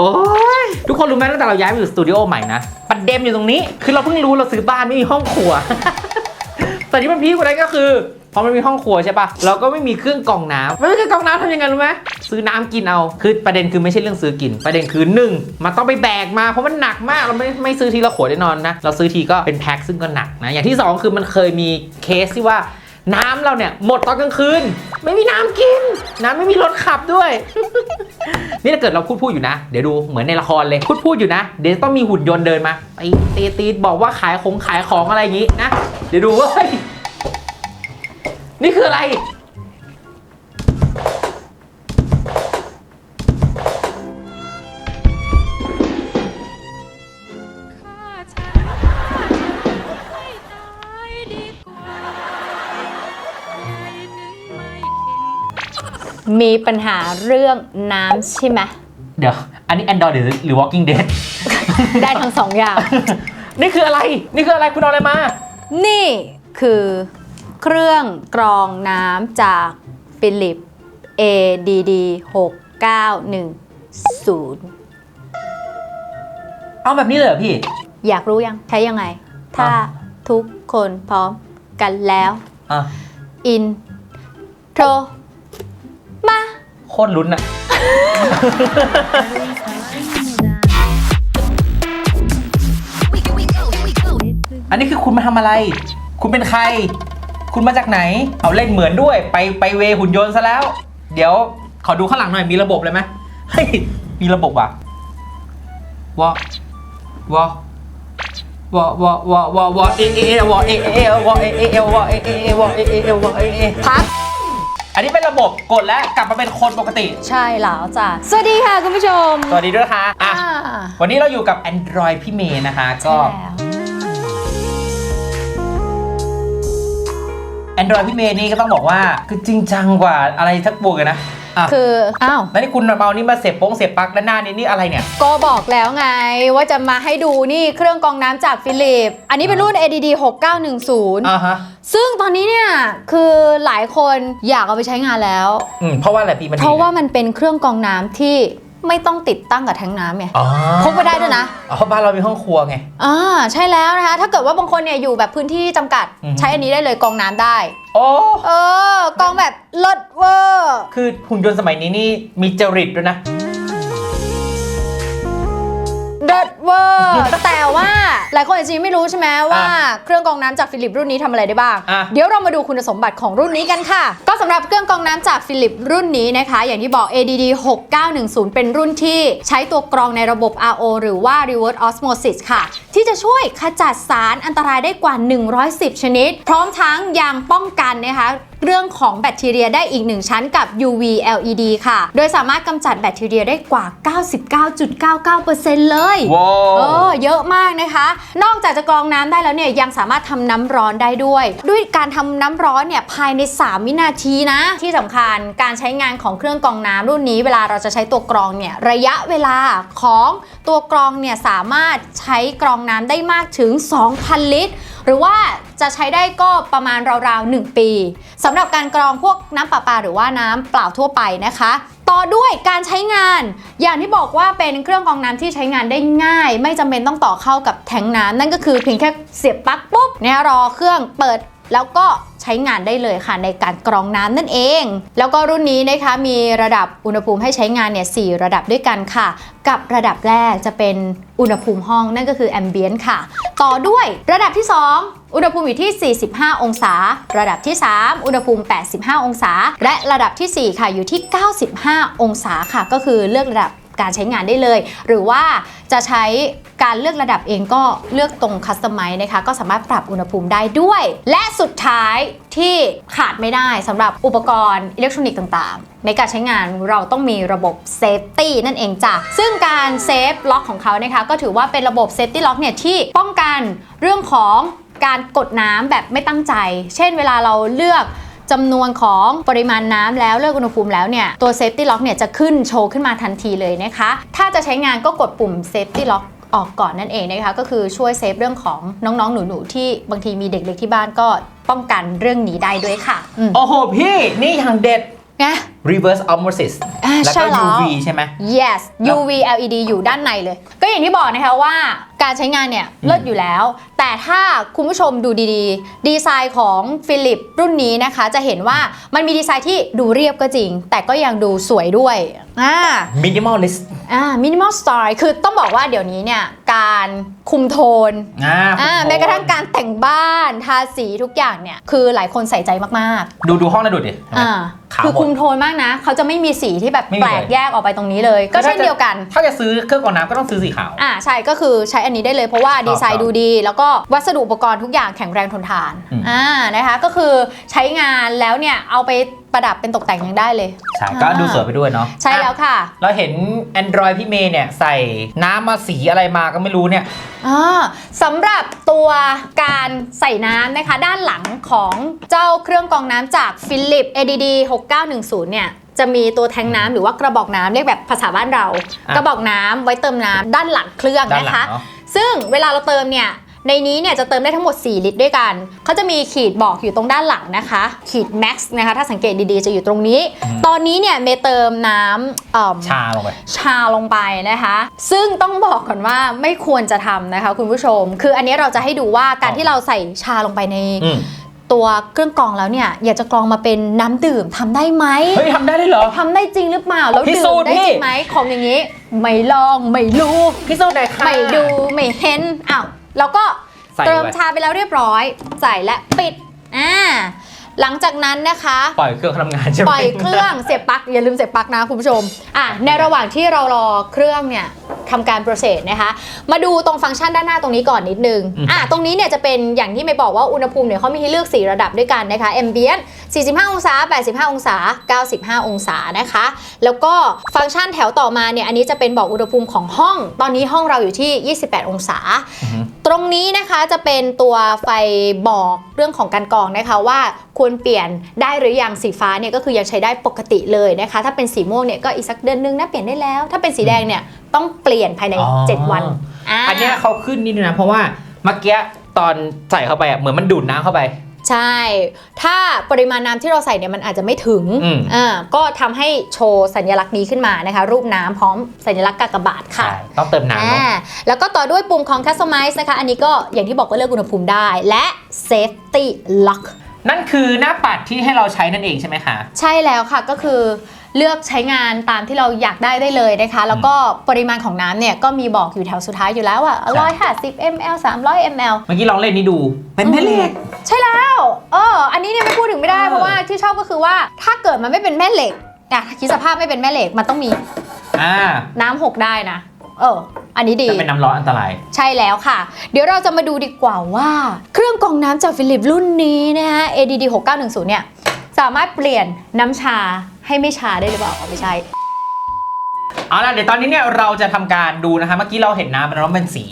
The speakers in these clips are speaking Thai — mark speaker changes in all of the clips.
Speaker 1: โอ้ยทุกคนรู้ไหมตั้งแต่เราย้ายมาอยู่สตูดิโอใหม่นะประเด็นอยู่ตรงนี้ คือเราเพิ่งรู้เราซื้อบ้านไม่มีห้องครัว แต่ที่มันพีคกว่านั้นก็คือพอมันมีห้องครัวใช่ปะเราก็ไม่มีเครื่องกรองน้ำไม่มีเครื่องกรองน้ำทำยังไงรู้ไหมซื้อน้ำกินเอา คือประเด็นคือไม่ใช่เรื่องซื้อกิน ประเด็นคือหนึ่งมันต้องไปแบกมาเพราะมันหนักมากเราไม่ไม่ซื้อทีละขวดแน่นอนนะ เราซื้อทีก็เป็นแพ็คซึ่งก็หนักนะ อย่างที่สองคือมันเคยมีเคสที่ว่า น้ำเราเนี่ยหมดตอนกลางคืน ไม่มีน้ำกิน น้ำไม่มีรถขับด้วย นี่ถ้าเกิดเราพูดพูดอยู่นะ เดี๋ยวดูเหมือนในละครเลย พูดพูดอยู่นะ เดี๋ยวต้องมีหุ่นยนต์เดินมาตีตีตีบอกว่าขายของขายของอะไรอย่างงี้นะ เดี๋ยวดูว่านี่คืออะไร
Speaker 2: มีปัญหาเรื่องน้ำใช่ไหม
Speaker 1: เดี๋ยว อันนี้ Android หรือหรือ Walking Dead
Speaker 2: ได้ทั้งสองอย่าง
Speaker 1: นี่คืออะไร นี่คืออะไรคุณเอาอะไรมา
Speaker 2: นี่คือเครื่องกรองน้ำจากฟิลิป ADD 6910
Speaker 1: เอาแบบนี้เลยเหรอพี่
Speaker 2: อยากรู้ยังใช้ยังไง ถ้า
Speaker 1: อะ
Speaker 2: ทุกคนพร้อมกันแล้ว
Speaker 1: อะ
Speaker 2: อินโทรมา
Speaker 1: โคตรลุ้นอะอันนี้คือคุณมาทำอะไร คุณเป็นใคร คุณมาจากไหน เอาเล่นเหมือนด้วย ไปไปเวหุ่นยนต์ซะแล้ว เดี๋ยวขอดูข้างหลังหน่อยมีระบบเลยไหมเฮ้ยมีระบบอะวอวอวอวอวอวอวอเอเอเอวอเอเอเอวอเอเอเอวอเอเอเอวอเอเอเอวอเอเอ
Speaker 2: พัก
Speaker 1: อันนี้เป็นระบบกดแล้วกลับมาเป็นคนปกติ
Speaker 2: ใช่แล้วจ้ะ สวัสดีค่ะคุณผู้ชม
Speaker 1: สวัสดีด้วยนะคะอะ
Speaker 2: อ่า
Speaker 1: วันนี้เราอยู่กับ Android พี่เมย์นะคะ ก็
Speaker 2: ใช่แล้ว
Speaker 1: Android พี่เมย์นี่ก็ต้องบอกว่า คือจริงจังกว่าอะไรทักบวกเลยนะ อะ
Speaker 2: คืออ้าว
Speaker 1: แล้วนี่คุณเอานี่มาเสียบโป้งเสียบปลั๊กด้านหน้านี่นี่อะไรเนี่ย
Speaker 2: ก็บอกแล้วไงว่าจะมาให้ดูนี่เครื่องกรองน้ำจากฟิลิป อันนี้เป็นรุ่น ADD 6910
Speaker 1: อ่าฮะ
Speaker 2: ซึ่งตอนนี้เนี่ยคือหลายคนอยากเอาไปใช้งานแล้ว
Speaker 1: อืม เพราะว่าอะไรพี่มันดี
Speaker 2: เพราะว่ามันเป็นเครื่องกรองน้ำที่ ไม่ต้องติดตั้งกับแทงน้ำไง
Speaker 1: อ๋อ
Speaker 2: พกไปได้ด้วยนะ
Speaker 1: อ๋อเพราะบ้านเรามีห้องครัวไง
Speaker 2: อ่าใช่แล้วนะคะ ถ้าเกิดว่าบางคนเนี่ยอยู่แบบพื้นที่จำกัด
Speaker 1: อือฮึ
Speaker 2: ใช้อันนี้ได้เลยกรองน้ำได้
Speaker 1: โอ้
Speaker 2: เออกรองแบบลดเวอร์
Speaker 1: คือหุ่นยนต์สมัยนี้นี่มีจริตด้วยนะ
Speaker 2: เดิดเวอร์แต่ว่าหลายคนอาจจะยังไม่รู้ใช่ไหมว่าเครื่องกรองน้ำจากฟิลิปรุ่นนี้ทำอะไรได้บ้าง
Speaker 1: อะ
Speaker 2: เดี๋ยวเรามาดูคุณสมบัติของรุ่นนี้กันค่ะ ก็สำหรับเครื่องกรองน้ำจากฟิลิปรุ่นนี้นะคะ อย่างที่บอก ADD 6910 เป็นรุ่นที่ใช้ตัวกรองในระบบ RO หรือว่า reverse osmosis ค่ะ ที่จะช่วยขจัดสารอันตรายได้กว่า 110 ชนิด พร้อมทั้งยังป้องกันนะคะ เรื่องของแบคทีเรียได้อีกหนึ่งชั้นกับ UV LED ค่ะ โดยสามารถกำจัดแบคทีเรียได้กว่า 99.99%เลย
Speaker 1: ว้า
Speaker 2: เอ
Speaker 1: ว
Speaker 2: อเยอะมากนะคะ นอกจากจะกรองน้ำได้แล้วเนี่ยยังสามารถทำน้ำร้อนได้ด้วย ด้วยการทำน้ำร้อนเนี่ยภายใน 3 วินาทีนะ ที่สำคัญการใช้งานของเครื่องกรองน้ำรุ่นนี้เวลาเราจะใช้ตัวกรองเนี่ยระยะเวลาของตัวกรองเนี่ยสามารถใช้กรองน้ำได้มากถึง 2,000 ลิตร หรือว่า จะใช้ได้ก็ประมาณราวๆ 1 ปีสำหรับการกรองพวกน้ำประปาหรือว่าน้ำเปล่าทั่วไปนะคะต่อด้วยการใช้งาน อย่างที่บอกว่าเป็นเครื่องกรองน้ำที่ใช้งานได้ง่าย ไม่จำเป็นต้องต่อเข้ากับแทงน้ำนั่นก็คือเพียงแค่เสียบปลั๊กปุ๊บเนี่ยรอเครื่องเปิด แล้วก็ใช้งานได้เลยค่ะในการกรองน้ำนั่นเอง แล้วก็รุ่นนี้นะคะมีระดับอุณหภูมิให้ใช้งานเนี่ยสระดับด้วยกันค่ะ กับระดับแรกจะเป็นอุณหภูมิห้องนั่นก็คือแอมเบียนค่ะ ต่อด้วยระดับที่ 2 อุณหภูมิอยู่ที่ 45 องศา ระดับที่ 3 อุณหภูมิ 85 องศา และระดับทีสี่4 ค่ะอยู่ที่ 95 องศาค่ะ ก็คือเลือกระดับ การใช้งานได้เลย หรือว่าจะใช้การเลือกระดับเองก็เลือกตรงคัสตอมไมซ์นะคะ ก็สามารถปรับอุณหภูมิได้ด้วย และสุดท้ายที่ขาดไม่ได้สำหรับอุปกรณ์อิเล็กทรอนิกส์ต่างๆ ในการใช้งานเราต้องมีระบบเซฟตี้นั่นเองจ้ะ ซึ่งการเซฟล็อกของเขานะคะก็ถือว่าเป็นระบบเซฟตี้ล็อกเนี่ยที่ป้องกันเรื่องของการกดน้ำแบบไม่ตั้งใจ เช่นเวลาเราเลือก จำนวนของปริมาณน้ำแล้วเลือกอุณหภูมิแล้วเนี่ยตัว Safety Lock เนี่ยจะขึ้นโชว์ขึ้นมาทันทีเลยนะคะ ถ้าจะใช้งานก็กดปุ่ม Safety Lock ออกก่อนนั่นเองนะคะ ก็คือช่วยเซฟเรื่องของน้องๆ หนูๆ ที่บางทีมีเด็กเล็กที่บ้านก็ป้องกันเรื่องนี้ได้ด้วยค่ะอืม
Speaker 1: โอ้โหพี่นี่อย่างเด็ด
Speaker 2: ไง
Speaker 1: reverse osmosis
Speaker 2: อ่า
Speaker 1: แล้ว
Speaker 2: ใช่
Speaker 1: ก็
Speaker 2: แล้ว
Speaker 1: UV ใช่ไหม
Speaker 2: yes
Speaker 1: แล้ว
Speaker 2: UV LED อยู่ด้านในเลย ก็อย่างที่บอกนะคะว่าการใช้งานเนี่ยเลิศอยู่แล้ว แต่ถ้าคุณผู้ชมดูดีๆ ดีไซน์ของฟิลิปรุ่นนี้นะคะ จะเห็นว่ามันมีดีไซน์ที่ดูเรียบก็จริง แต่ก็ยังดูสวยด้วยอ่า
Speaker 1: minimalist
Speaker 2: อ่ามินิมอลสไตล์คือต้องบอกว่าเดี๋ยวนี้เนี่ยการคุมโทน
Speaker 1: อ่า
Speaker 2: อ่า
Speaker 1: คุณ
Speaker 2: แม้กระทั่งการแต่งบ้านทาสีทุกอย่างเนี่ยคือหลายคนใส่ใจมาก
Speaker 1: ดูดูห้องแล้วดูดิ
Speaker 2: ๆอ่า
Speaker 1: ขาว
Speaker 2: คือ
Speaker 1: หมด
Speaker 2: คุมโทนมากนะ เขาจะไม่มีสีที่แบบ
Speaker 1: ไม่มี
Speaker 2: แปลก
Speaker 1: เลย
Speaker 2: แยกออกไปตรงนี้เลย ก็เช่นเดียวกัน
Speaker 1: ถ้าจะซื้อเครื่องกรองน้ำก็ต้องซื้อสีขาว
Speaker 2: อ่าใช่ก็คือใช้อันนี้ได้เลยเพราะว่าดีไซ
Speaker 1: ครั
Speaker 2: น์
Speaker 1: บ
Speaker 2: ดูดี แล้วก็วัสดุอุปกรณ์ทุกอย่างแข็งแรงทนทาน
Speaker 1: อืม
Speaker 2: อ่านะคะก็คือใช้งานแล้วเนี่ยเอาไปประดับเป็นตกแต่งยังได้เลย
Speaker 1: ใช่ก็ดูสวยไปด้วยเนาะ
Speaker 2: ใช่แล้วค่ะ
Speaker 1: เราเห็น Android พี่เมย์เนี่ยใส่น้ำมาสีอะไรมาก็ไม่รู้เนี่ย
Speaker 2: อ่าสำหรับตัวการใส่น้ำนะคะ ด้านหลังของเจ้าเครื่องกรองน้ำจาก Philip ADD 6910 เนี่ยจะมีตัวแทงน้ำหรือว่ากระบอกน้ำเรียกแบบภาษาบ้านเรา
Speaker 1: อะ
Speaker 2: กระบอกน้ำไว้เติมน้ำด้านหลังเครื่อง
Speaker 1: ด้าน
Speaker 2: นะ
Speaker 1: หลั
Speaker 2: คะ
Speaker 1: งเนาะ
Speaker 2: ซึ่งเวลาเราเติมเนี่ย ในนี้เนี่ยจะเติมได้ทั้งหมด 4 ลิตรด้วยกัน เขาจะมีขีดบอกอยู่ตรงด้านหลังนะคะ ขีด max นะคะ ถ้าสังเกตดีๆ จะอยู่ตรงนี้ ตอนนี้เนี่ยเมย์เติมน้ำเอิ่ม
Speaker 1: ชาลงไป
Speaker 2: ชาลงไปนะคะ ซึ่งต้องบอกก่อนว่าไม่ควรจะทำนะคะคุณผู้ชม คืออันนี้เราจะให้ดูว่าการ
Speaker 1: อ๋อ
Speaker 2: ที่เราใส่ชาลงไปใน
Speaker 1: อืม
Speaker 2: ตัวเครื่องกรองแล้วเนี่ยอยากจะกรองมาเป็นน้ำดื่มทำได้ไหม
Speaker 1: เฮ้ยทำได้ด้วยเหรอ
Speaker 2: ทำได้จริงหรือเปล่าแล้ว
Speaker 1: พิ
Speaker 2: ดื่
Speaker 1: สู
Speaker 2: ม
Speaker 1: จน์
Speaker 2: ได้
Speaker 1: พี่
Speaker 2: จริงไหมของอย่างนี้ ไม่ลองไม่รู้
Speaker 1: พี่สูจน์หน่อยค่ะ
Speaker 2: ไม่ดูไม่เห็นอ้าว แล้วก็
Speaker 1: ใส่
Speaker 2: เติม
Speaker 1: ไว้
Speaker 2: ชาไปแล้วเรียบร้อย ใส่และปิดอ่าหลังจากนั้นนะคะ
Speaker 1: ปล่อยเครื่องทำงานใช่ไหม
Speaker 2: ปล่อยเครื่อง เสียบปลั๊กอย่าลืมเสียบปลั๊กนะคุณผู้ชมอะในระหว่างที่เรารอเครื่องเนี่ย ทำการโปรเซสนะคะ มาดูตรงฟังก์ชันด้านหน้าตรงนี้ก่อนนิดนึงอะตรงนี้เนี่ยจะเป็นอย่างที่ไม่บอกว่าอุณหภูมิเนี่ยเขามีให้เลือก 4 ระดับด้วยกันนะคะ ambient 45 องศา 85 องศา 95 องศานะคะ แล้วก็ฟังก์ชันแถวต่อมาเนี่ยอันนี้จะเป็นบอกอุณหภูมิของห้อง ตอนนี้ห้องเราอยู่ที่ 28 องศา
Speaker 1: อือฮึ
Speaker 2: ตรงนี้นะคะจะเป็นตัวไฟบอกเรื่องของการกรองนะคะว่าควรเปลี่ยนได้หรือยังสีฟ้าเนี่ยก็คือยังใช้ได้ปกติเลยนะคะ ถ้าเป็นสีม่วงเนี่ยก็อีกสักเดือนนึงนะเปลี่ยนได้แล้ว ถ้าเป็นสีแดงเนี่ย ต้องเปลี่ยนภายใน
Speaker 1: อ๋อ
Speaker 2: 7 วันา
Speaker 1: อันเนี้ยเขาขึ้นนิดนึงนะ เพราะว่าเมื่อกี้ตอนใส่เข้าไปอะเหมือนมันดูดน้ำเข้าไป
Speaker 2: ใช่ ถ้าปริมาณน้ำที่เราใส่เนี่ยมันอาจจะไม่ถึง
Speaker 1: อืม
Speaker 2: อ่าก็ทำให้โชว์สัญลักษณ์นี้ขึ้นมานะคะ รูปน้ำพร้อมสัญลักษณ์กากบาทค่ะ
Speaker 1: ใช่ต้องเติมน้ำเนาะ
Speaker 2: อ่าแล้วก็ต่อด้วยปุ่มของ Customize นะคะ อันนี้ก็อย่างที่บอกว่าเลือกอุณหภูมิได้ และ Safety Lock
Speaker 1: นั่นคือหน้าปัดที่ให้เราใช้นั่นเองใช่ไหมคะ
Speaker 2: ใช่แล้วค่ะก็คือ เลือกใช้งานตามที่เราอยากได้ได้เลยนะคะ แล้วก็ปริมาณของน้ำเนี่ยก็มีบอกอยู่แถวสุดท้ายอยู่แล้วว่า
Speaker 1: ใช่
Speaker 2: 150 ml 300 ml
Speaker 1: เมื่อกี้ลองเล่นนี้ดู เป็นแม่เหล็ก
Speaker 2: ใช่แล้วเอออันนี้เนี่ยไม่พูดถึงไม่ได้
Speaker 1: เออ
Speaker 2: เพราะว่าที่ชอบก็คือว่าถ้าเกิดมันไม่เป็นแม่เหล็กอะคิดสภาพไม่เป็นแม่เหล็กมันต้องมี
Speaker 1: อ่า
Speaker 2: น้ำหกได้นะ เออ อันนี้ดี
Speaker 1: จะเป็นน้ำร้อนอันตราย
Speaker 2: ใช่แล้วค่ะ เดี๋ยวเราจะมาดูดีกว่าว่า เครื่องกรองน้ำจากฟิลิปรุ่นนี้นะฮะ ADD 6910เนี่ย สามารถเปลี่ยนน้ำชาให้ไม่ชาได้หรือเปล่าอ๋อไม่ใช่
Speaker 1: เอาล่ะเดี๋ยวตอนนี้เนี่ยเราจะทำการดูนะคะเมื่อกี้เราเห็นน้ำแล้วเป็นสี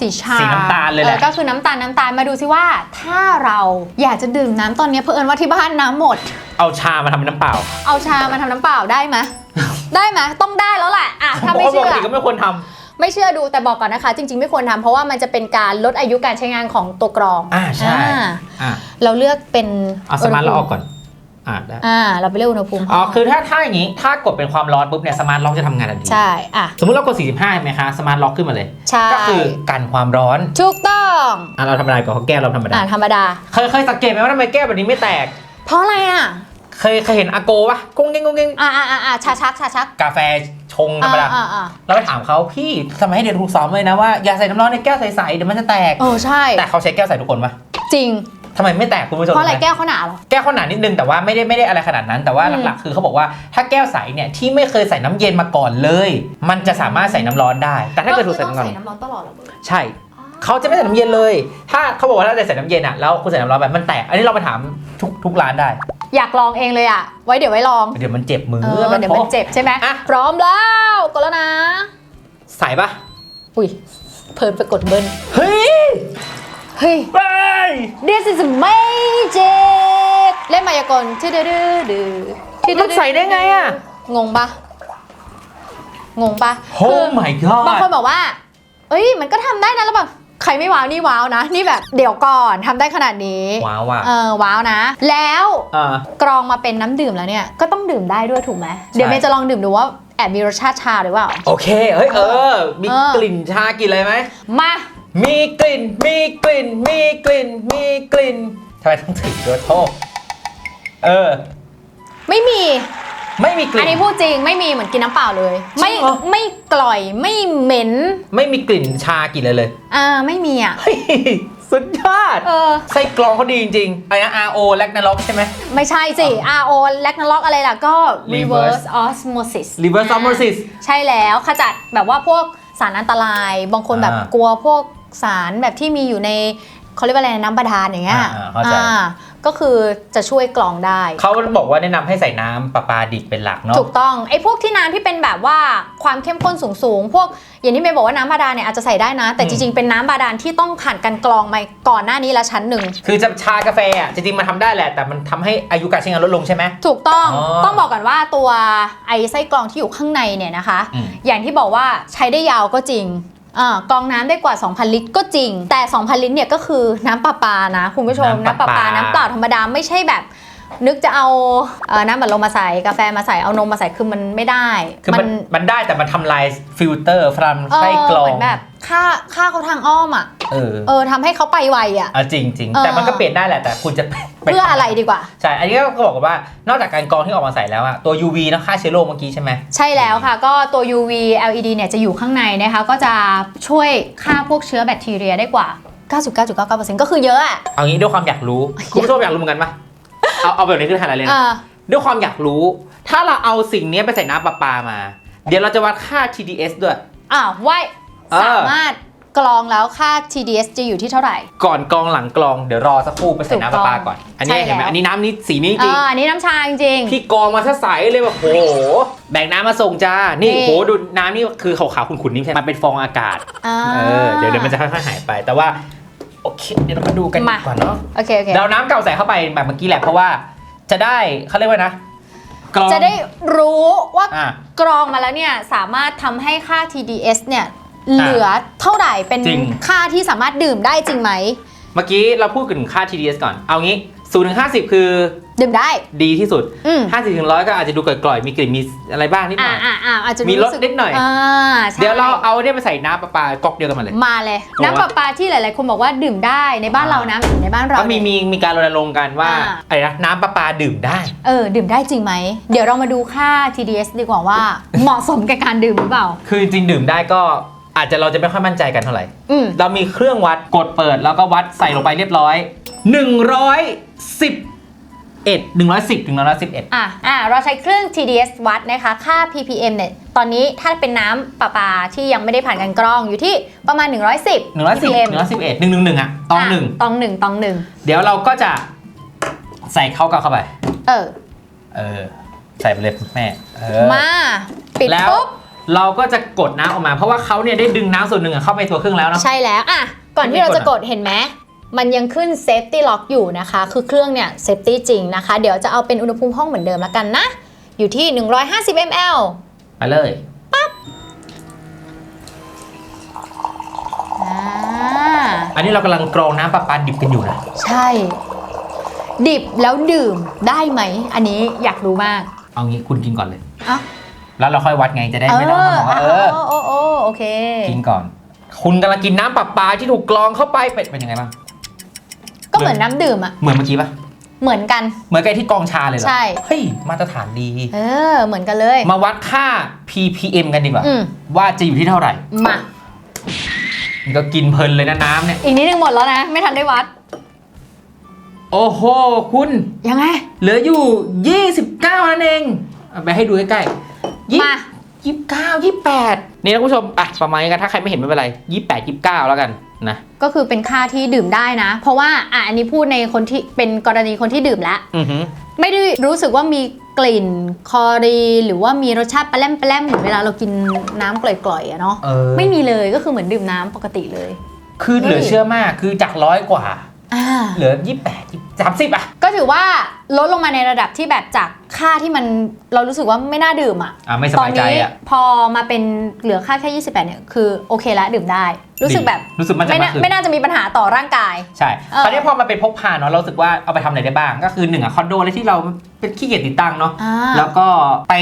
Speaker 2: สีชา
Speaker 1: สีน้ำตาลเลยแหละ
Speaker 2: ออก็คือน้ำตาลน้ำตาลมาดูซิว่า ถ้าเราอยากจะดื่มน้ำตอนนี้เพื่อิญว่าที่บ้านน้ำหมด
Speaker 1: เอาชามาทำเป็นน้ำเปล่า
Speaker 2: เอาชามาทำน้ำเปล่าได้ไหมได้ไหมต้องได้แล้วแหละอะถ้าไม่
Speaker 1: เพระ
Speaker 2: เชื่
Speaker 1: ปก
Speaker 2: อ
Speaker 1: ติก็ไม่ควรท
Speaker 2: ไม่เชื่อดูแต่บอกก่อนนะคะ จริง ๆ ไม่ควรทำเพราะว่ามันจะเป็นการลดอายุการใช้งานของตัวกรองำ
Speaker 1: อ่าใช่
Speaker 2: อ่า
Speaker 1: อ่า
Speaker 2: เราเลือกเป็น
Speaker 1: เอาสมาร์ทล็อกออกก่อน อ่าได้
Speaker 2: อ่าเราไปเลือกอุณหภูมิ
Speaker 1: อ๋อคือถ้าถ้าอย่างนี้ถ้ากดเป็นความร้อนปุ๊บเนี่ยสมาร์ทล็อกจะทำงานทันที
Speaker 2: ใช่อะ
Speaker 1: สมมุติเรากด 45ใช่ไหมคะสมาร์ทล็อกขึ้นมาเลย
Speaker 2: ใช่
Speaker 1: ก็คือกันความร้อน
Speaker 2: ถูกต้อง
Speaker 1: อะเราธรรมดาก่อนเขาแก้วเราธรรมดา
Speaker 2: อ่าธรรมดา
Speaker 1: เคยเคยสังเกตไหมว่าทำไมแก้วแบบนี้ไม่แตก
Speaker 2: เพราะอะไรอะ
Speaker 1: เคยเคยเห็นอาโกปะกุ้งกิ้งกุ้งกิ้ง
Speaker 2: อ่าอ่าอ่าอ่าชาชักชาชัก
Speaker 1: กาแฟชงธรรมดา
Speaker 2: อ่าอ่า
Speaker 1: เราไปถามเขาพี่ทำไมให้เด็กถูกสอนเลยนะว่าอย่าใส่น้ำร้อนในแก้วใสๆเดี๋ยวมันจะแตก
Speaker 2: โอ้ใช่
Speaker 1: แต่เขาใช้แก้วใสทุกคนปะ
Speaker 2: จริง
Speaker 1: ทำไมไม่แตกคุณผู้ชม
Speaker 2: เพราะอะไร
Speaker 1: รู้หม
Speaker 2: แก้วเขาหนาเหรอ
Speaker 1: แก้วเขาหนานิดนึงแต่ว่าไม่ได้ไม่ได้อะไรขนาดนั้น แต่ว่า
Speaker 2: อืม
Speaker 1: หลักๆคือเขาบอกว่าถ้าแก้วใสเนี่ยที่ไม่เคยใส่น้ำเย็นมาก่อนเลย มันจะสามารถใส่น้ำร้อนได้ แต่ถ้าเกิดถูกใส่
Speaker 2: ต้อง
Speaker 1: น้ำร้อน
Speaker 2: ใส่น้ำร้อนตลอดเหรอ
Speaker 1: ใช่ เขาจะไม่ใส่น้ำเย็นเลย ถ้าเขาบอกว่าถ้าจะใส่น้ำเย็นอะแล้วคุณใส่น้ำร้อนไปมันแตก อันนี้เราไปถามทุกทุกร้านได้
Speaker 2: อยากลองเองเลยอะ ไว้เดี๋ยวไว้ลอง
Speaker 1: เดี๋ยวมันเจ็บมือ
Speaker 2: เออเดี๋ยวมันเจ็บใช่ไหม
Speaker 1: อะ
Speaker 2: พร้อมแล้วกดแล้วนะ
Speaker 1: ใส่ปะ
Speaker 2: อุ้ยเพลินไปกดเบิ้ล
Speaker 1: เฮ้ย
Speaker 2: เฮ้ย
Speaker 1: ไป
Speaker 2: This is magic เล่นมายากลชื่อดื้อดื้อดื้อชื่อดื้
Speaker 1: มันใส่ได้ไงอะ
Speaker 2: งงปะงงปะ
Speaker 1: โอ้ my god
Speaker 2: บางคนบอกว่า เอ้ย มันก็ทำได้นะ แล้วแบบใครไม่ว้าวนี่ว้าวนะ นี่แบบเดี๋ยวก่อนทำได้ขนาดนี้
Speaker 1: ว้าวว่ะ
Speaker 2: เออว้าวนะ แล้ว
Speaker 1: อ่า ก
Speaker 2: รองมาเป็นน้ำดื่มแล้วเนี่ย ก็ต้องดื่มได้ด้วยถูกไหม เดี๋ยวเมย์จะลองดื่มดูว่าแอบมีรสชาติชาหรือเปล่า
Speaker 1: โอเค เฮ้ย เออ มี
Speaker 2: เออ
Speaker 1: กลิ่นชากลิ่นอะไรไหม
Speaker 2: มา
Speaker 1: มีกลิ่น มีกลิ่น มีกลิ่น มีกลิ่นทำไมต้องถือตัวโทษเออ
Speaker 2: ไม่มี
Speaker 1: ไม่มีก
Speaker 2: อั
Speaker 1: ลิ่
Speaker 2: น
Speaker 1: น
Speaker 2: นี้พูดจริงไม่มีเหมือนกินน้ำเปล่าเลยไม่
Speaker 1: จริงเหรอ
Speaker 2: ไม่กล่อยไม่เหม็น
Speaker 1: ไม่มีกลิ่นชากลิ่นเลยเลย
Speaker 2: อ่าไม่มีอะ
Speaker 1: เฮ้ย สุดยอด
Speaker 2: เออ
Speaker 1: ไส้กรองเขาดีจริงๆอะไรนะ RO แลกนาล็อกใช่ไหม
Speaker 2: ไม่ใช่สิ RO แลกนาล็อกอะไรล่ะก็
Speaker 1: Reverse
Speaker 2: reverse osmosis
Speaker 1: reverse osmosis
Speaker 2: ใช่แล้วขจัดแบบว่าพวกสารอันตราย บางคนแบบ
Speaker 1: อ่าก
Speaker 2: ลัวพวก สารแบบที่มีอยู่ในเขาเรียกว่าอะไรนะน้ำบาดาลอย่างเงี้ย
Speaker 1: อ่าๆเข้าใจ
Speaker 2: อ่าก็คือจะช่วยกรองได้
Speaker 1: เขาบอกว่าแนะนำให้ใส่น้ำประปาดิบเป็นหลักเนาะ
Speaker 2: ถูกต้องไอ้พวกที่น้ำที่เป็นแบบว่าความเข้มข้นสูงๆพวกอย่างที่เมย์บอกว่าน้ำบาดาลเนี่ยอาจจะใส่ได้นะ แต่
Speaker 1: อืม
Speaker 2: จริงๆเป็นน้ำบาดาลที่ต้องผ่านการกรองมาก่อนหน้านี้ละชั้นหนึ่ง
Speaker 1: คือจะชากาแฟอะจริงๆมันทำได้แหละ แต่มันทำให้อายุการใช้งานลดลงใช่ไหม
Speaker 2: ถูกต้อง
Speaker 1: อ๋อ
Speaker 2: ต้องบอกก่อนว่าตัวไอ้ไส้กรองที่อยู่ข้างในเนี่ยนะคะ
Speaker 1: อืม
Speaker 2: อย่างที่บอกว่าใช้ได้ยาวก็จริง อ่ากรองน้ำได้กว่า 2,000 ลิตรก็จริง แต่ 2,000 ลิตรเนี่ยก็คือน้ำประปานะคุณผู้ชม
Speaker 1: น้ำ
Speaker 2: น้ำ
Speaker 1: ป
Speaker 2: ประระ
Speaker 1: ปา
Speaker 2: ปา น้ำเปล่าธรรมดาไม่ใช่แบบ นึกจะเอาเอ่อน้ำบัดลมมาใส่กาแฟมาใส่เอานมมาใส่คือมันไม่ได้
Speaker 1: คือมันมันได้แต่มันทำลายฟิลเตอร์ฟรัม
Speaker 2: เออ
Speaker 1: ไส้กรอ
Speaker 2: เห
Speaker 1: ง
Speaker 2: มือนแบบค่าค่าเขาทางอ้อมอะ
Speaker 1: เออ
Speaker 2: เออทำให้เขาไปไวอะ
Speaker 1: เอาจริงจริงๆ
Speaker 2: เออ
Speaker 1: แต่มันก็เปลี่ยนได้แหละแต่คุณจะป
Speaker 2: เพื่ออะไรดีกว่า
Speaker 1: ใช่อันนี้ก็บอกว่านอกจากการกรองที่ออกมาใส่แล้วอะตัว UV นะฆ่าเชื้อโรคเมื่อกี้ใช่ไหม
Speaker 2: ใช่แล้วค่ะ ก็ตัว UV LED เนี่ยจะอยู่ข้างในนะคะ ก็จะช่วยฆ่าพวกเชื้อแบคทีเรียได้กว่า 99.99%ก็คือเยอะอะ
Speaker 1: เอางี้ด้วยความอยากรู้ คุณผู้ชมอยากรู้เหมือนกันปะ เอาเอาแบบนี้คือไฮไลท์เลย
Speaker 2: เอ
Speaker 1: นะ
Speaker 2: อ
Speaker 1: ด้วยความอยากรู้ ถ้าเราเอาสิ่งนี้ไปใส่น้ำประปามา เดี๋ยวเราจะวัดค่า TDS ด้วย
Speaker 2: อ้าวว่า
Speaker 1: เออ
Speaker 2: สามารถกรองแล้วค่า TDS จะอยู่ที่เท่าไหร่
Speaker 1: ก่อนกรองหลังกรองเดี๋ยวรอสักครู่ไปใส่น้ำประปาก่อน อันนี้
Speaker 2: ใช่
Speaker 1: เห็นไหม
Speaker 2: แล้ว
Speaker 1: อันนี้น้ำนี้สีนี้จ
Speaker 2: เอ
Speaker 1: ริง
Speaker 2: ออันนี้น้ำชาจริง
Speaker 1: พี่กรองมาซะใสเลยแบบโอ้โหแบ่งน้ำมาส่งจ้า นี่
Speaker 2: นี่
Speaker 1: โหดูน้ำนี่คือขาวๆขุ่นๆนี่ใช่ไหมมันเป็นฟองอากาศ
Speaker 2: อ่า
Speaker 1: เออเดี๋ยวเดี๋ยวมันจะค่อยๆหายไป แต่ว่า โอเคเดี๋ยวเรามาดูกัน
Speaker 2: มา
Speaker 1: ก่อนเนาะ
Speaker 2: โอเคโอเค
Speaker 1: เราน้ำเก่าใส่เข้าไปแบบเมื่อกี้แหละเพราะว่าจะได้เขาเรียกว่านะกรอง
Speaker 2: จะได้รู้ว่า
Speaker 1: อะ
Speaker 2: กรองมาแล้วเนี่ย สามารถทำให้ค่า TDS เนี่ย เหลือเท่าไหร่เป็น
Speaker 1: จริง
Speaker 2: ค่าที่สามารถดื่มได้จริงไหม
Speaker 1: เมื่อกี้เราพูดถึงค่า TDS ก่อน เอางี้ 0ถึง50คือ
Speaker 2: ดื่มได้
Speaker 1: ดีที่สุด
Speaker 2: อืม
Speaker 1: 50ถึง100ก็อาจจะดูกร่อยๆมีกลิ่นมีอะไรบ้างนิดห
Speaker 2: อ่า
Speaker 1: น่อย
Speaker 2: อ่าอ่าอาจจะ
Speaker 1: มีรส
Speaker 2: สึก
Speaker 1: นิดหน่อย
Speaker 2: อ่าใช่
Speaker 1: เดี๋ยวเราเอาเนี่ยไปใส่น้ำประปาก๊อกเดียวกันมาเลย
Speaker 2: มาเลย
Speaker 1: บอกว่า
Speaker 2: น้ำประปาที่หลาย ๆ คนบอกว่าดื่มได้ในบ้านเรานะในบ้านเรา
Speaker 1: ก็มี
Speaker 2: เนี่ย
Speaker 1: มีมีการรณรงค์กันว่า
Speaker 2: อ่า
Speaker 1: อะไรนะน้ำประปาดื่มได้
Speaker 2: เออดื่มได้จริงไหม เดี๋ยวเรามาดูค่า TDS ดีกว่าว่า เหมาะสมกับการดื่มหรือเปล่า
Speaker 1: คือจริงๆดื่มได้ก็อาจจะเราจะไม่ค่อยมั่นใจกันเท่าไหร่
Speaker 2: อืม
Speaker 1: เรามีเครื่องวัดกดเปิดแล้วก็วัดใส่ลงไปเรียบร้อย 110เอ็ดหนึ่งร้อยสิบถึงหนึ่งร้อยสิบเอ็ด
Speaker 2: อะอะเราใช้เครื่อง TDS วัดนะคะ ค่า ppm เนี่ย ตอนนี้ถ้าเป็นน้ำประปาที่ยังไม่ได้ผ่านการกรองอยู่ที่ประมาณ 110
Speaker 1: หนึ่งร้อยสิบ
Speaker 2: ppm
Speaker 1: หนึ่งร้อยสิบเอ็ดหนึ่งหนึ่งหนึ่งอะตองหนึ่ง
Speaker 2: ตองหนึ่งตองหนึ่ง
Speaker 1: เดี๋ยวเราก็จะใส่เข้ากับเข้าไป
Speaker 2: เออ
Speaker 1: เออ ใส่ไปเลยแม่เออ
Speaker 2: มา ปิด
Speaker 1: แล้ว
Speaker 2: ปุ๊บ
Speaker 1: เราก็จะกดน้ำออกมา เพราะว่าเขาเนี่ยได้ดึงน้ำส่วนหนึ่งอะเข้าไปตัวเครื่องแล้วเนาะ
Speaker 2: ใช่แล้ว อะ ก่อนที่เราจะกดเห็นไหม มันยังขึ้น safety lock อยู่นะคะ คือเครื่องเนี่ย safety จริงนะคะ เดี๋ยวจะเอาเป็นอุณหภูมิห้องเหมือนเดิมแล้วกันนะ อยู่ที่ 150 ml
Speaker 1: ไปเลย
Speaker 2: อ่า
Speaker 1: อันนี้เรากำลังกรองน้ำประปาดิบกันอยู่นะ
Speaker 2: ใช่ ดิบแล้วดื่มได้ไหม อันนี้อยากรู้มาก
Speaker 1: เอางี้คุณกินก่อนเลย
Speaker 2: เอ้า
Speaker 1: แล้วเราค่อยวัดไงจะได้ไม่ต้องบอกว่าเออ
Speaker 2: โอ้โอ้โอ้โอเค
Speaker 1: กินก่อน คุณกำลังกินน้ำประปาที่ถูกกรองเข้าไปเป็นเป็นยังไงบ้าง
Speaker 2: ก็ เหมือนน้ำดื่มอะ
Speaker 1: เหมือนเมื่อกี้ปะ
Speaker 2: เหมือนกัน
Speaker 1: เหมือนกับไอ้ที่กรองชาเลยเหรอ
Speaker 2: ใช่
Speaker 1: เฮ้ยมาตรฐานดี
Speaker 2: เออ เหมือนกันเลย
Speaker 1: มาวัดค่า ppm กันดีกว่า
Speaker 2: อืม
Speaker 1: ว่าจะอยู่ที่เท่าไหร่
Speaker 2: มา
Speaker 1: มันก็กินเพลินเลยนะน้ำเนี่ย
Speaker 2: อีกนิดนึงหมดแล้วนะ ไม่ทันได้วัด
Speaker 1: โอ้โห คุณ
Speaker 2: ยังไง
Speaker 1: เหลืออยู่ 29นั่นเองเอาไปให้ดูใกล้ๆยี่
Speaker 2: มา
Speaker 1: ยี่สิบเก้ายี่สิบแปด นี่นะคุณผู้ชมอะประมาณนี้กันถ้าใครไม่เห็นไม่เป็นไรยี่สิบแปดยี่สิบเก้าแล้วกันนะ
Speaker 2: ก็คือเป็นค่าที่ดื่มได้นะ เพราะว่าอะอันนี้พูดในคนที่เป็นกรณีคนที่ดื่มแล้ว
Speaker 1: อือหือ
Speaker 2: ไม่ได้รู้สึกว่ามีกลิ่นคลอรีนหรือว่ามีรสชาติแปร่มแปร่มเหมือนเวลาเรากินน้ำกล่อยๆอะเนาะ
Speaker 1: เออ
Speaker 2: ไม่มีเลยก็คือเหมือนดื่มน้ำปกติเลย
Speaker 1: คือเหลือเชื่อมากคือจากร้อยกว่า
Speaker 2: อ่า
Speaker 1: เหลือ 28 30อะ
Speaker 2: ก็ถือว่าลดลงมาในระดับที่แบบจากค่าที่มันเรารู้สึกว่าไม่น่าดื่มอะ
Speaker 1: อะไม่ส
Speaker 2: ตอบา
Speaker 1: นยใจ
Speaker 2: นี้
Speaker 1: อะ
Speaker 2: พอมาเป็นเหลือค่าแค่ 28 เนี่ยคือโอเคแล้วดื่มได้ รู้สึกแบบ
Speaker 1: รู้สึกมันจะ
Speaker 2: ไม่
Speaker 1: มา
Speaker 2: น่า
Speaker 1: ขึ้น
Speaker 2: ไม่น่าจะมีปัญหาต่อร่างกาย
Speaker 1: ใช่
Speaker 2: เออ
Speaker 1: คราวนี้พอมาเป็นพกพาเนาะเรารู้สึกว่าเอาไปทำอะไรได้บ้าง ก็คือหนึ่งอะคอนโดอะไรที่เราเป็นขี้เกียจติดตั้งเนาะ
Speaker 2: อ่า
Speaker 1: แล้วก็ไป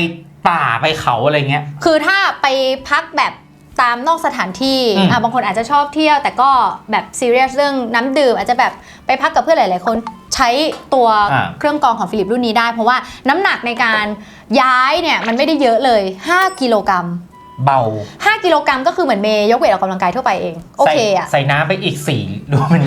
Speaker 1: ป่าไปเขาอะไรเงี้ย
Speaker 2: คือถ้าไปพักแบบ ตามนอกสถานที่
Speaker 1: อืม
Speaker 2: อะบางคนอาจจะชอบเที่ยว แต่ก็แบบซีเรียสเรื่องน้ำดื่ม อาจจะแบบไปพักกับเพื่อนหลาย ๆ คนใช้ตัว
Speaker 1: อ่า
Speaker 2: เครื่องกรองของฟิลิปรุ่นนี้ได้ เพราะว่าน้ำหนักในการย้ายเนี่ยมันไม่ได้เยอะเลย 5 กิโลกรัม
Speaker 1: เบา
Speaker 2: 5 กิโลกรัมก็คือเหมือนเมย์ยกเวทออกกำลังกายทั่วไปเอง โอ
Speaker 1: ใส่
Speaker 2: เคอะ
Speaker 1: ใส่น้ำไปอีก4ดูเป็น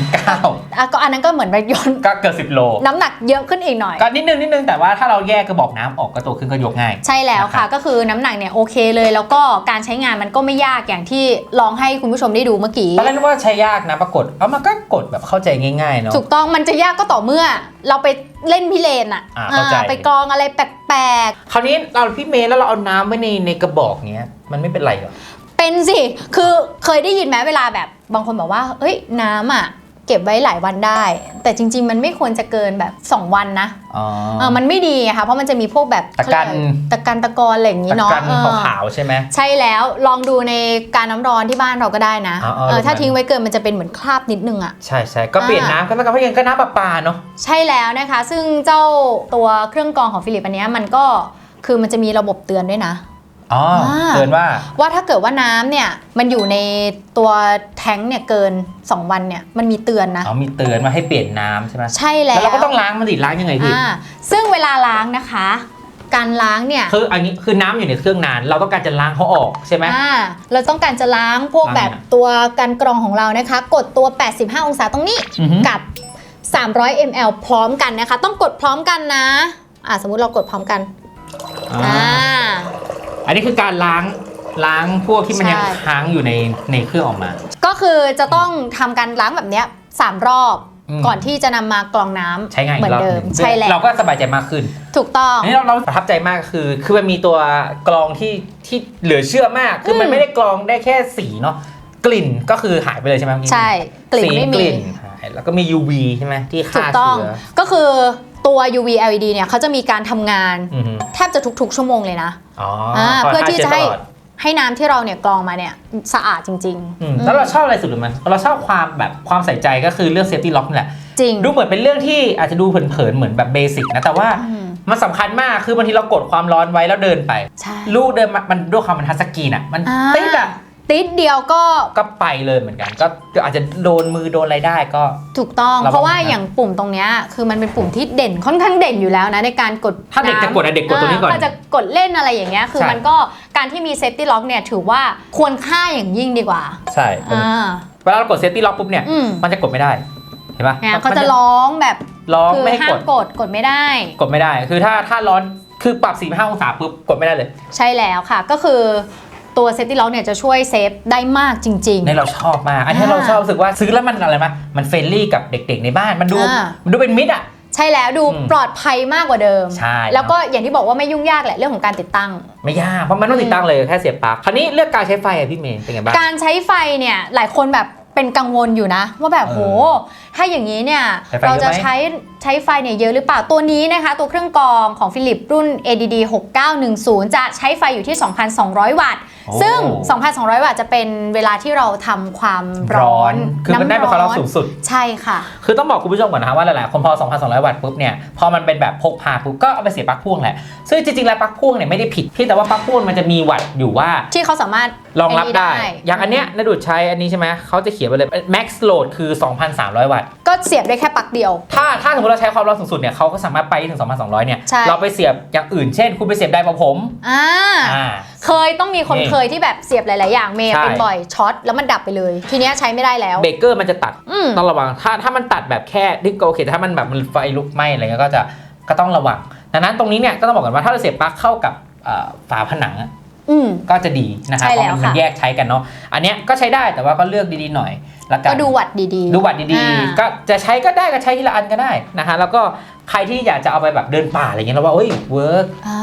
Speaker 2: อะก็อันนั้นก็เหมือนไปยนต์
Speaker 1: 9ก็เกิน10โล
Speaker 2: น้ำหนักเยอะขึ้นอีกหน่อย
Speaker 1: ก็นิดนึงนิดนึงแต่ว่าถ้าเราแยกกระบอกน้ำออกก็โตขึ้นก็ยกง่าย
Speaker 2: ใช่แล้ว
Speaker 1: นะครั
Speaker 2: ค่ะ
Speaker 1: บ
Speaker 2: ก็คือน้ำหนักเนี่ยโอเคเลยแล้วก็การใช้งานมันก็ไม่ยากอย่างที่ลองให้คุณผู้ชมได้ดูเมื่อกี้
Speaker 1: ตอนแรกนึกว่าใช้ยากนะปรากฏเอ้ามันก็กดแบบเข้าใจง่ายๆเนาะ
Speaker 2: ถูกต้องมันจะยากก็ต่อเมื่อ เราไปเล่นพิเรนอะ
Speaker 1: อ่าเข้าใจ
Speaker 2: อ่าไปกรองอะไรแปลก
Speaker 1: คราวนี้เราพี่เมย์แล้วเราเอาน้ำไว้ในในกระบอกเนี้ย มันไม่เป็นไรเหรอ
Speaker 2: ๆเป็นสิ คือเคยได้ยินไหมเวลาแบบบางคนบอกว่า เอ้ยน้ำอะเก็บไว้หลายวันได้ แต่จริง ๆ มันไม่ควรจะเกินแบบ 2 วันนะ
Speaker 1: อ๋อ
Speaker 2: เออมันไม่ดีอะค่ะ เพราะมันจะมีพวกแบบ
Speaker 1: ตะกัน
Speaker 2: เขาเรียอะไรตะกันตะกอนอะไรอย่างนี้
Speaker 1: ตะ
Speaker 2: เนาะ
Speaker 1: กัน
Speaker 2: เออ
Speaker 1: ขาวๆใช่ไหม
Speaker 2: ใช่แล้วลองดูในการน้ำร้อนที่บ้านเราก็ได้นะ
Speaker 1: อ๋ออ๋อ
Speaker 2: เออถ้า
Speaker 1: ลงไป
Speaker 2: ทิ้งไว้เกินมันจะเป็นเหมือนคราบนิดนึงอะ
Speaker 1: ใช่ใช่ก็เปลี่ยน
Speaker 2: อ่า
Speaker 1: น้ำก็แล้วกันเพราะยังก็น้ำประปาเนาะ
Speaker 2: ใช่แล้วนะคะ ซึ่งเจ้าตัวเครื่องกรองของฟิลิปอันเนี้ยมันก็คือมันจะมีระบบเตือนด้วยนะ
Speaker 1: อ๋อ
Speaker 2: อ่า
Speaker 1: เตือนว่า
Speaker 2: ว่าถ้าเกิดว่าน้ำเนี่ยมันอยู่ในตัวแท้งเนี่ยเกิน 2 วันเนี่ยมันมีเตือนนะ
Speaker 1: อ๋อมีเตือนมาให้เปลี่ยนน้ำใช่ไหม
Speaker 2: ใช่แล้ว
Speaker 1: แล้วเราก็ต้องล้างมันดิล้างยังไงพี่
Speaker 2: อ่าซึ่งเวลาล้างนะคะ การล้างเนี่ย
Speaker 1: คืออันนี้คือน้ำอยู่ในเครื่องนาน เราต้องการจะล้างเขาออกใช่ไหม
Speaker 2: อ่าเราต้องการจะล้างพวก
Speaker 1: ล้าง
Speaker 2: แบบ
Speaker 1: ยังไง
Speaker 2: ตัวการกรองของเรานะคะ กดตัว 85 องศาตรงนี้
Speaker 1: อือฮึ
Speaker 2: กับ300 ml พร้อมกันนะคะ ต้องกดพร้อมกันนะอ่าสมมุติเรากดพร้อมกัน
Speaker 1: อ่า
Speaker 2: อ่า
Speaker 1: อันนี้คือการล้างล้างพวกที่มันยัง
Speaker 2: ใช่
Speaker 1: ค้างอยู่ในในเครื่องออกมา
Speaker 2: ก็คือจะต้องทำการล้างแบบเนี้ยสามรอบ
Speaker 1: อืม
Speaker 2: ก่อนที่จะนำมากรองน้ำ
Speaker 1: ใช้งาน
Speaker 2: เห
Speaker 1: อี
Speaker 2: มื
Speaker 1: กรอบ
Speaker 2: เดิ
Speaker 1: ห
Speaker 2: ม
Speaker 1: นึ่ง
Speaker 2: ใช่แล้ว
Speaker 1: เราก็สบายใจมากขึ้น
Speaker 2: ถูกต้อง
Speaker 1: อันนี้เราเราประทับใจมากคือ คือมันมีตัวกรองที่ที่เหลือเชื่อมาก คือมัน
Speaker 2: อืม
Speaker 1: ไม่ได้กรองได้แค่สีเนาะกลิ่นก็คือหายไปเลยใช่ไหมเมื่อกี้
Speaker 2: ใช่กลิ่น
Speaker 1: สี
Speaker 2: ไม่
Speaker 1: ก
Speaker 2: มี
Speaker 1: ลิ่นหายแล้วก็มี UV ใช่ไหมที่
Speaker 2: ถู
Speaker 1: ฆ่าก
Speaker 2: ต้อง
Speaker 1: เชื้อ
Speaker 2: ก็คือ ตัว UV LED เนี่ยเขาจะมีการทำงาน
Speaker 1: อือฮึ
Speaker 2: แทบจะทุกๆ ชั่วโมงเลยนะ
Speaker 1: อ๋ออ่าคย
Speaker 2: เพื่อที่จะให้
Speaker 1: ฆ่าเชื้อตลอด
Speaker 2: ให้น้ำที่เราเนี่ยกรองมาเนี่ยสะอาดจริง
Speaker 1: อืมแล้วเราชอบอะไรสุดหรือมันเราชอบความแบบความใส่ใจก็คือเรื่องเซฟตี้ล็อกนี่แหละ
Speaker 2: จริง
Speaker 1: ดูเหมือนเป็นเรื่องที่อาจจะดูเผินๆเหมือนแบบเบสิกนะแต่ว่า
Speaker 2: อืม
Speaker 1: มันสำคัญมากคือบางทีเรากดความร้อนไว้แล้วเดินไป
Speaker 2: ใช่
Speaker 1: ลูกเดินมามันด้วยความมันทัชสกรีนอะ มัน
Speaker 2: อ่า
Speaker 1: ติดอะ
Speaker 2: ติดเดียวก็
Speaker 1: ก็ไปเลยเหมือนกัน ก็อาจจะโดนมือโดนอะไรได้ก็
Speaker 2: ถูกต้อง
Speaker 1: ระวัง
Speaker 2: เพราะว่า
Speaker 1: นะ
Speaker 2: อย่างปุ่มตรงเนี้ยคือมันเป็นปุ่มที่เด่นค่อนข้างเด่นอยู่แล้วนะในการกด
Speaker 1: ถ้าเด็กจะกดอะเด็กกดตัวนี้ก่อน
Speaker 2: ถ้าจะกดเล่นอะไรอย่างเงี้ยคือ
Speaker 1: ใช่
Speaker 2: มันก็การที่มีเซฟตี้ล็อกเนี่ยถือว่าควรค่าอย่างยิ่งดีกว่า
Speaker 1: ใช่เป็น
Speaker 2: อ่า
Speaker 1: เวลาเรากดเซฟตี้ล็อกปุ๊บเนี่ย
Speaker 2: อืม
Speaker 1: มันจะกดไม่ได้เห็นปะ
Speaker 2: เนี่ย
Speaker 1: มัน
Speaker 2: เขาจะร้องแบบ
Speaker 1: ร้อง
Speaker 2: คือ
Speaker 1: ไม่ให้
Speaker 2: ห้ากม
Speaker 1: ด
Speaker 2: กดกดไม่ได้
Speaker 1: กดไม่ได้ คือถ้าถ้าร้อนคือปรับ45องศาปุ๊บกดไม่ได้เลย
Speaker 2: ใช่แล้วค่ะก็คือ ตัวเซฟตี้ล็อกเนี่ยจะช่วยเซฟได้มากจริง
Speaker 1: ในเราชอบมากอันนี้
Speaker 2: อ่า
Speaker 1: เราชอบรู้สึกว่าซื้อแล้วมันอะไรมะมันเฟรนลี่กับเด็กๆในบ้านมันดู
Speaker 2: อ่า
Speaker 1: มันดูเป็นมิตรอะ
Speaker 2: ๆ ใช่แล้วดู
Speaker 1: อืม
Speaker 2: ปลอดภัยมากกว่าเดิม
Speaker 1: ใช่
Speaker 2: แล้วก็อย่างที่บอกว่าไม่ยุ่งยากแหละเรื่องของการติดตั้ง
Speaker 1: ไม่ยากเพราะมันต้องติดตั้งเลยแค่เสียบปลั๊กคราวนี้เลือกการใช้ไฟอะพี่เมย์เป็นไงบ้าง
Speaker 2: การใช้ไฟเนี่ยหลายคนแบบเป็นกังวลอยู่นะ ว่าแบบ
Speaker 1: เออ
Speaker 2: โห ถ้าอย่างนี้เนี่ย
Speaker 1: ใช้ไฟ
Speaker 2: เราจะ
Speaker 1: เยอะไหม
Speaker 2: ใช้ใช้ไฟเนี่ยเยอะหรือเปล่าตัวนี้นะคะ ตัวเครื่องกรองของฟิลิปรุ่น ADD 6910 จะใช้ไฟอยู่ที่ 2,200 วัตต์
Speaker 1: โอ้
Speaker 2: ซึ่ง 2,200 วัตต์จะเป็นเวลาที่เราทำความร้
Speaker 1: ร้
Speaker 2: อ
Speaker 1: อนนคือมันได้เป็นความร้อนสูงสุด
Speaker 2: ใช่ค่ะ
Speaker 1: คือต้องบอกคุณผู้ชมก่อนนะครับว่าหลายๆคนพอ 2,200 วัตต์ปุ๊บเนี่ยพอมันเป็นแบบพกพาปุ๊บก็เอาไปเสียบปลั๊กพ่วงแหละ ซึ่งจริงๆ แล้วปลั๊กพ่วงเนี่ยไม่ได้ผิดเพียงแต่ว่าปลั๊กพ่วงมันจะมีวัตต์อยู่ว่า
Speaker 2: ที่เขาสามารถ
Speaker 1: รองรับได้
Speaker 2: ไอ้นี่
Speaker 1: อย่างอันเนี้ยนดูดใช้อันนี้ใช่ไหมเขาจะเขียนไปเลย max load คือ 2,300 วัตต์
Speaker 2: ก็เสียบได้แค่ปลั๊กเดียว
Speaker 1: ถ้าถ้าสมมติเราใช้ความร้อนสูงสุดเนี่ยเขาก็สามารถไปถึง 2,200 เนี่ย
Speaker 2: ใช่
Speaker 1: เราไปเสียบอย่างอื่น เช่น คุณไปเสียบไดร์เป่าผม
Speaker 2: อ่า
Speaker 1: อ่า
Speaker 2: เคยต้องมีคน
Speaker 1: นี่
Speaker 2: เคยที่แบบเสียบหลาย ๆ อย่างเมย์
Speaker 1: ใช่
Speaker 2: เป็นบ่อยช็อตแล้วมันดับไปเลย ทีเนี้ยใช้ไม่ได้แล้ว
Speaker 1: เบรกเกอร์มันจะตัด
Speaker 2: อืม
Speaker 1: ต้องระวัง ถ้าถ้ามันตัดแบบแค่ที่โอเคแต่ถ้ามันแบบมันไฟลุกไหม้อะไรเงี้ยก็จะก็ต้องระวังดังนั้นตรงนี้เนี่ยก็ต้องบอกกันว่าถ้าเราเสียบปลั๊กเข้ากับเอ่อฝาผนังอะ
Speaker 2: อืม
Speaker 1: ก็จะดีนะครับ
Speaker 2: ใช่
Speaker 1: เพ
Speaker 2: แล้ว
Speaker 1: ราะมันมัน
Speaker 2: ค่ะ
Speaker 1: แยกใช้กันเนาะอันเนี้ยก็ใช้ได้แต่ว่าก็เลือกดีๆหน่อยละกัน
Speaker 2: ก็ดูวัดดีๆ
Speaker 1: ดูวัดดี
Speaker 2: อ่า
Speaker 1: ๆ ก็จะใช้ก็ได้ก็ใช้ทีละอันก็ได้นะฮะแล้วก็ใครที่อยากจะเอาไปแบบเดินป่าอะไรเงี้ยเราว่าเอ้ยเวิร์ก
Speaker 2: อ่า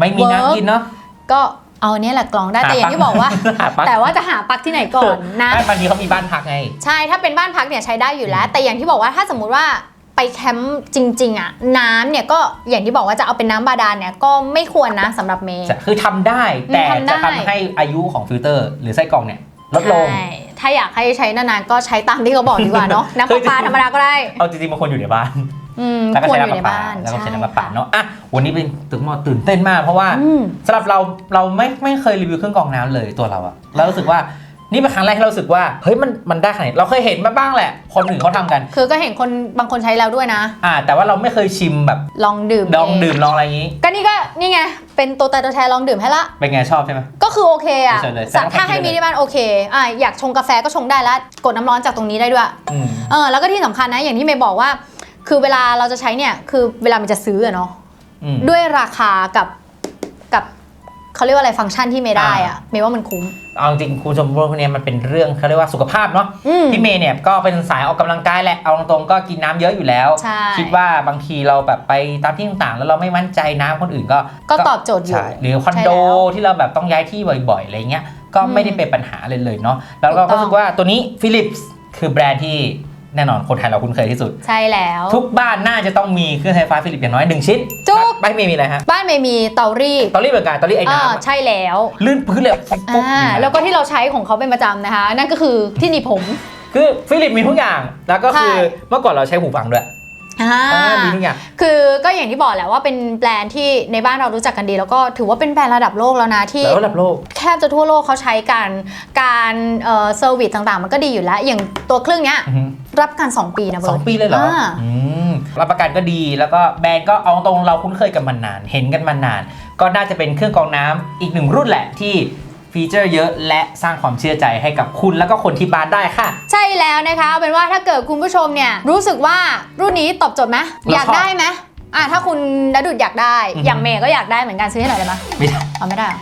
Speaker 1: ไม่มี
Speaker 2: เวิร์
Speaker 1: น้ำกินเนาะ
Speaker 2: ก็เอาอันเนี้ยแหละกรองได้แต่อย่างที่บอกว่า
Speaker 1: หาปลั๊ก
Speaker 2: แต่ว่าจะหาปลั๊กที่ไหนก่อนนะ
Speaker 1: ไม่บางทีเขามีบ้านพักไง
Speaker 2: ใช่ถ้าเป็นบ้านพักเนี่ยใช้ได้อยู่แล้ว แต่อย่างที่บอกว่าถ้าสมมุติว่าไปแคมป์จริง ๆ อะ น้ำเนี่ยก็อย่างที่บอกว่าจะเอาเป็นน้ำบาดาลเนี่ยก็ไม่ควรนะสำหรับเมย์
Speaker 1: จะคือทำได้แต่
Speaker 2: ทำได้
Speaker 1: จะทำให้อายุของฟิลเตอร์ หรือไส้กรองเนี่ยลดลง
Speaker 2: ใช่ถ้าอยากให้ใช้นานๆก็ใช้ตามที่เขาบอกดีกว่าเนาะน้ำประปาธรรมดาก็ได้
Speaker 1: เอาจริงๆบางคนอยู่ในบ้าน
Speaker 2: อืม
Speaker 1: แล้วก็
Speaker 2: ควร
Speaker 1: ใช้
Speaker 2: อยู่ใน
Speaker 1: น้ำประปา
Speaker 2: บ้าน
Speaker 1: แล้วก็ใช้น้ำประปา
Speaker 2: ค่ะ
Speaker 1: เนาะอะวันนี้เป็นตื่นมาตื่นเต้นมาก เพราะว่า
Speaker 2: อืม
Speaker 1: สำหรับเราเราไม่ไม่เคยรีวิวเครื่องกรองน้ำเลยตัวเราอะเรารู้สึกว่านี่เป็นครั้งแรกที่เรารู้สึกว่าเฮ้ยมันมันได้ขนาดนี้เราเคยเห็นมาบ้างแหละ คนอื่นเขาทำกัน
Speaker 2: คือก็เห็นคนบางคนใช้แล้วด้วยนะ
Speaker 1: อ่า แต่ว่าเราไม่เคยชิมแบบ
Speaker 2: ลองดื่ม
Speaker 1: ลอง
Speaker 2: เดื่
Speaker 1: มลองอะไรอย่างนี้
Speaker 2: ก็นี่ก็นี่ไง เป็นตัวตายตัวแทนลองดื่มให้ละ
Speaker 1: เป็นไงชอบใช่ไหม
Speaker 2: ก็คือโอเคอะ
Speaker 1: เฉยๆเลย
Speaker 2: สั่ง
Speaker 1: แต่ต้อง
Speaker 2: ถ้าให้
Speaker 1: กินเลย
Speaker 2: มีที่บ้านโอเคอะอยากชงกาแฟก็ชงได้แล้วกดน้ำร้อนจากตรงนี้ได้ด้วย
Speaker 1: อืม
Speaker 2: เออแล้วก็ที่สำคัญนะอย่างที่เมย์บอกว่า คือเวลาเราจะใช้เนี่ยคือเวลามันจะซื้ออะเนาะ
Speaker 1: อืม
Speaker 2: ด้วยราคากับกับเขาเรียกว่าอะไรฟังก์ชันที่เมย์ได้อะ
Speaker 1: อ่า
Speaker 2: เมย์ว่ามันคุ้ม
Speaker 1: เอาจริงคุณผู้ชมพวกเนี้ยมันเป็นเรื่องเขาเรียกว่าสุขภาพเนาะ
Speaker 2: อืม
Speaker 1: พี่เมย์เนี่ยก็เป็นสายออกกำลังกายแหละเอาตรงๆก็กินน้ำเยอะอยู่แล้ว
Speaker 2: ใช่
Speaker 1: คิดว่าบางทีเราแบบไปตามที่ต่างๆ แล้วเราไม่มั่นใจน้ำคนอื่นก็
Speaker 2: ก็ตอบโจทย์อยู่
Speaker 1: ใช่หรือคอนโด
Speaker 2: ใช่แล้ว
Speaker 1: ที่เราแบบต้องย้ายที่บ่อยๆอะไรเงี้ยก็ไม่ได้เป็นปัญหาเลยเลยเนาะแล้วเรา
Speaker 2: ถูกต้อง
Speaker 1: ก็รู้สึกว่าตัวนี้ Philips คือแบรนด์ที่ แน่นอนคนไทยเราคุ้นเคยที่สุด
Speaker 2: ใช่แล้ว
Speaker 1: ทุกบ้านน่าจะต้องมีเครื่องใช้ไฟฟ้าฟิลิปอย่างน้อยหนึ่งชิ้น
Speaker 2: จุ๊บ
Speaker 1: ไม่ไม่มีอะไรฮะ
Speaker 2: บ้านเมย์มีเตารีด
Speaker 1: ตอนรีบเหมือนกันตอนรีบไอ้
Speaker 2: อ่า
Speaker 1: น้ำอะ
Speaker 2: ใช่แล้ว
Speaker 1: ลื่นพื้นเลยปุ๊บปุ๊บ
Speaker 2: อ่าแล้วก็ที่เราใช้ของเขาเป็นประจำนะคะ นั่นก็คือที่หนีบผม
Speaker 1: คือฟิลิปมีทุกอย่าง แล้วก็คือ
Speaker 2: ใช่
Speaker 1: เมื่อก่อนเราใช้หูฟังด้วย
Speaker 2: อ่า
Speaker 1: อ่า มีทุกอย่าง
Speaker 2: คือก็อย่างที่บอกแหละว่าเป็นแบรนด์ที่ในบ้านเรารู้จักกันดี แล้วก็ถือว่าเป็นแบรนด์ระดับโลกแล้วนะที่
Speaker 1: แล้วระดับโลก
Speaker 2: แทบจะทั่วโลกเขาใช้กันการเอ่อเซอร์วิสต่างๆ มันก็ดีอยู่แล้ว อย่างตัวเครื่องเนี้ย
Speaker 1: อือฮึ
Speaker 2: รับการ 2 ปีนะเบิ
Speaker 1: สอ
Speaker 2: ร์
Speaker 1: ง
Speaker 2: ด
Speaker 1: ปีเลยเหรอ
Speaker 2: อ่า
Speaker 1: อืมรับประกันก็ดีแล้วก็แบรนด์ก็เอาตรงเราคุ้นเคยกันมานาน เห็นกันมานาน ก็น่าจะเป็นเครื่องกรองน้ำอีกหนึ่งรุ่นแหละที่ ฟีเจอร์เยอะและสร้างความเชื่อใจให้กับคุณแล้วก็คนที่บ้านได้ค่ะ
Speaker 2: ใช่แล้วนะคะเอาเป็นว่าถ้าเกิดคุณผู้ชมเนี่ยรู้สึกว่ารุ่นนี้ตอบโจทย์ไหม
Speaker 1: เรา
Speaker 2: อยาก
Speaker 1: ชอบ
Speaker 2: ได้ไหมอะถ้าคุณดดุดอยากได้
Speaker 1: อือฮึ
Speaker 2: อย่างเมย์ก็อยากได้เหมือนกันซื้อให้หน่อยได้ไหม
Speaker 1: ไม่ได้
Speaker 2: เอาไม่ได้เหรอ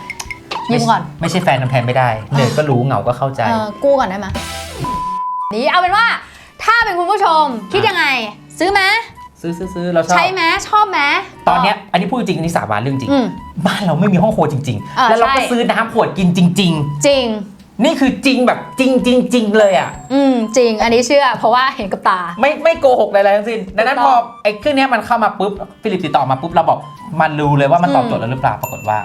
Speaker 2: ยืมก่อน
Speaker 1: ไม่ใช่แฟนทำแทนไม่ได้เหนื่อยก็รู้เหงาก็เข้าใจ
Speaker 2: เออกู้ก่อนได้ไหมนี่เอาเป็นว่า ถ้าเป็นคุณผู้ชมคิดยังไง ซื้อไหม
Speaker 1: ซื้อซื้อซื้อเราชอบ
Speaker 2: ใช้ไหมชอบไหม
Speaker 1: ตอนเนี้ยอันนี้พูดจริงอันนี้สาบานเรื่องจริง
Speaker 2: อืม
Speaker 1: บ้านเราไม่มีห้องครัวจริง
Speaker 2: เออ
Speaker 1: ๆแล้วเราก็
Speaker 2: ใช่
Speaker 1: ซื้อน้ำขวดกินจริง
Speaker 2: จริง
Speaker 1: ๆ นี่คือจริงแบบจริงจริงจริงเลยอะ
Speaker 2: อืมจริง อันนี้เชื่อ เพราะว่าเห็นกับตา
Speaker 1: ไม่ไม่โกหกอะไรทั้งสิ้นดังนั้น
Speaker 2: ถู
Speaker 1: พ
Speaker 2: กต้
Speaker 1: อ
Speaker 2: อง
Speaker 1: ไอ้เครื่องเนี้ยมันเข้ามาปุ๊บฟิลิปติดต่อมาปุ๊บเราบอกมันรู้เลยว่ามันตอบโจทย์แล้วหรือเปล่าปรากฏว่า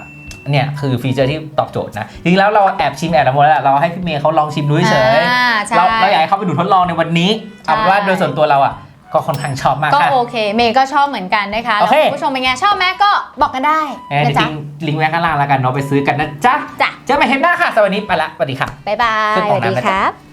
Speaker 1: เนี่ยคือฟีเจอร์ที่ตอบโจทย์นะจริงๆแล้วเราแอบชิมแอบทำหมดแล้วแหละเราให้พี่เมย์เขาลองชิมดูเฉย
Speaker 2: อ่าใช่
Speaker 1: เราเราอยากให้เขาไปดูทดลองในวันนี้เอาเป็นว่าโดยส่วนตัวเราอะ ก็ค่อนข้างชอบมาก
Speaker 2: ก็
Speaker 1: ค่ะ
Speaker 2: โอเค เมย์ก็ชอบเหมือนกันนะคะ
Speaker 1: โอ
Speaker 2: แล้ว
Speaker 1: เค
Speaker 2: คุณผู้ชมเป็นไงชอบไหมก็บอกกันได้
Speaker 1: เอ้ย
Speaker 2: นะ
Speaker 1: จ
Speaker 2: จ๊ะ
Speaker 1: ริงๆลิงก์ไว้ข้างล่างแล้วกันเนาะไปซื้อกันนะจ๊ะ
Speaker 2: จ้ะ
Speaker 1: เจอกันใหม่เทปหน้าค่ะสวัสดีไปละสวัสดีค่ะ
Speaker 2: บ๊ายบาย
Speaker 1: เครื่อง
Speaker 2: ส
Speaker 1: กรอง
Speaker 2: วัส
Speaker 1: น้ำ
Speaker 2: ดี
Speaker 1: นะ
Speaker 2: ค
Speaker 1: จ๊ะ
Speaker 2: รับ